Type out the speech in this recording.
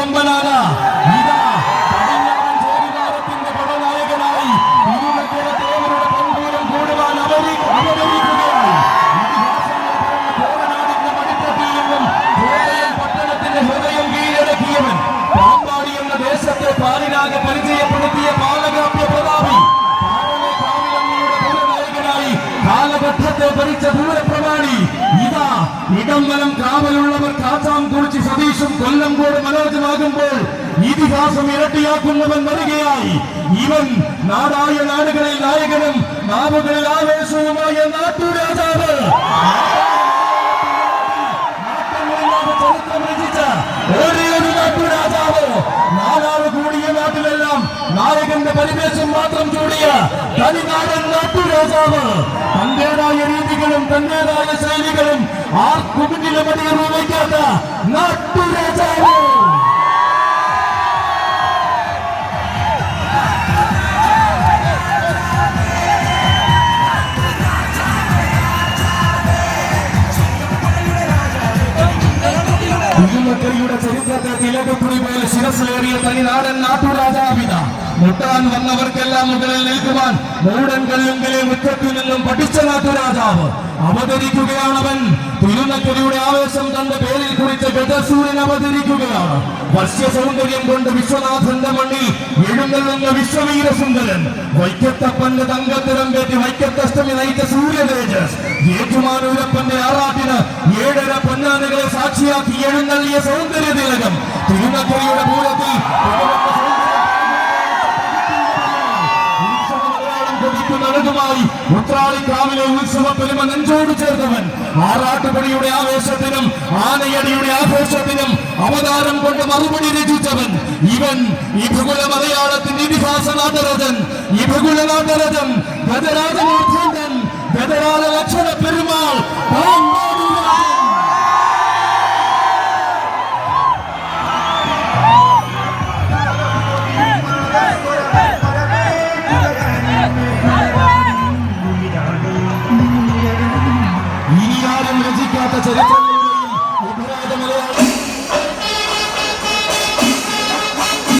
വമ്പനാണ് ഇതാ പടിഞ്ഞാറൻ ചേരിവാരത്തിന്റെ പടനായകനായി ദേവരുടെ പങ്കൂരം കൂടുവാൻ അവരി അവതരിക്കുകയാണ്. കോവനാടിന്റെ മടിത്തട്ടിയിലും കോവയം പട്ടണത്തിന്റെ ഹൃദയം കീഴടക്കിയവൻ. എന്ന ദേശത്തെ പാലിനാകെ പരിചയപ്പെടുത്തിയ ബാലകാപ്യ പ്രതാപി. കാലഘട്ടത്തെ ഭരിച്ച ദൂരപ്രമാണി ഇടംവലം കാവലുള്ളവർ കാച്ചാം കുറിച്ച് സതീഷും കൊല്ലംകോട് മനോജമാകുമ്പോൾ ഇതിഹാസം ഇരട്ടിയാക്കുന്നവൻ വരികയായി ഇവൻ നാടായ നാടുകളിൽ നായകനും നാവുകളിൽ ആവേശവുമായ നാട്ടുരാജാവ് നാട്ടങ്ങളില്ലാതെ ചരിത്രം രചിച്ച ഒരേ ഒരു നാട്ടുരാജാവ് നാലാവ് കൂടിയ നാട്ടിലെല്ലാം നായകന്റെ പരിവേശം മാത്രം ചൂടിയ തനിനാടൻ നാട്ടുരാജാവ് തന്റേതായ രീതികളും തന്റേതായ ശൈലികളും ആർക്കുമുന്നിലും അധികം വയ്ക്കാത്ത നാട്ടുരാജാവ് തിരുമക്കളിയുടെ ചരിത്രത്തെ തിലകക്കുറി പോലെ ശിരസിലേറിയ തനിനാടൻ നാട്ടുരാജാവിത മുട്ടാൻ വന്നവർക്കെല്ലാം മുകളിൽ നിൽക്കുവാൻ മൂടൻ കല്ലുങ്കലെ മുറ്റത്തിൽ നിന്നും പഠിച്ച നാട്ടുരാജാവ്. അവതരിക്കുകയാണവൻ. തിരുനക്കരയുടെ ആവേശം തന്റെ പേരിൽ കുറിച്ച ഗജസൂര്യൻ അവതരിക്കുകയാണ്. വശ്യ സൗന്ദര്യം കൊണ്ട് വിശ്വനാഥന്റെ മണ്ണിൽ എഴുന്നള്ളുന്ന വിശ്വവീരസുന്ദരൻ. വൈക്കത്തപ്പന്റെ തങ്കത്തിരം സാക്ഷിയാക്കി നൽകിയ സൗന്ദര്യ തിലകം തിരുനക്കരയുടെ പൂരത്തിൽ ുമായി ഉത്രാളിക്കാവിലെ ഉത്സവ പെരുമ നെഞ്ചോട് ചേർന്നവൻ ആറാട്ടുപണിയുടെ ആവേശത്തിനും ആനയടിയുടെ ആഘോഷത്തിനും അവതാരം കൊണ്ട് മറുപടി രചിച്ചവൻ ഇവൻ ഈ ഭഗുല മലയാളത്തിന്റെ ഇതിഹാസ നാട്ടരജൻ ഈ ഭഗുല നാട്ടരജൻ ഗജരാജൻ ഗജരാജ ലക്ഷണ പാമ്പാടി உபராதமலையாக